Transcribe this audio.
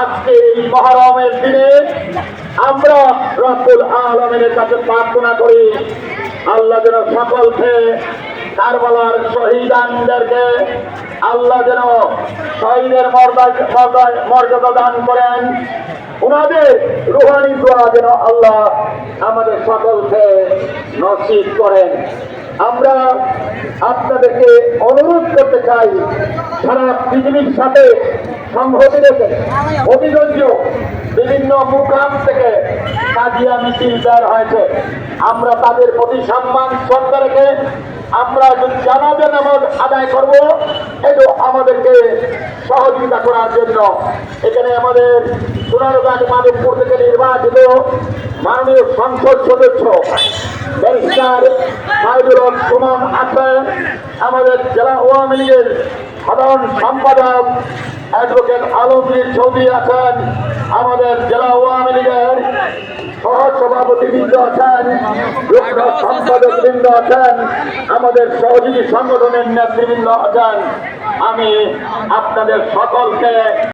আজকে এই মহরমের দিনে আমরা রব্বুল আলমের কাছে প্রার্থনা করি, আল্লাহ যেন সকলকে কারবালার শহীদানদেরকে আল্লাহ যেন শহীদের মর্যাদা দান করেন। ওনাদের রুহানি দোয়া যেন আল্লাহ আমাদের সকলকে নসিব করেন। আমরা আপনাদেরকে অনুরোধ করতে চাই, সারা পৃথিবীর সাথে সংহতি রেখে অভিযোগ্য বিভিন্ন মুকাম থেকে কাজিয়া মিছিল বের হয়েছে। আমরা তাদের প্রতি সম্মান, শ্রদ্ধা রেখে আমরা জানাজা নামাজ আদায় করব। এটা আমাদেরকে সহযোগিতা করার জন্য। এখানে আমাদের সোনারগাঁ মানিকপুর থেকে নির্বাচিত মাননীয় সংসদ সদস্য ব্যারিস্টার সাইদুল সুমন আছেন আমাদের জেলা আওয়ামী লীগের সাধারণ সম্পাদক অ্যাডভোকেট আলমগীর চৌধুরী আছেন আমাদের জেলা আওয়ামী লীগের সহসভাপতি বৃন্দ আছেন সম্পাদক বৃন্দ আছেন আমাদের সহযোগী সংগঠনের নেতৃবৃন্দ আছেন। আমি আপনাদের সকলকে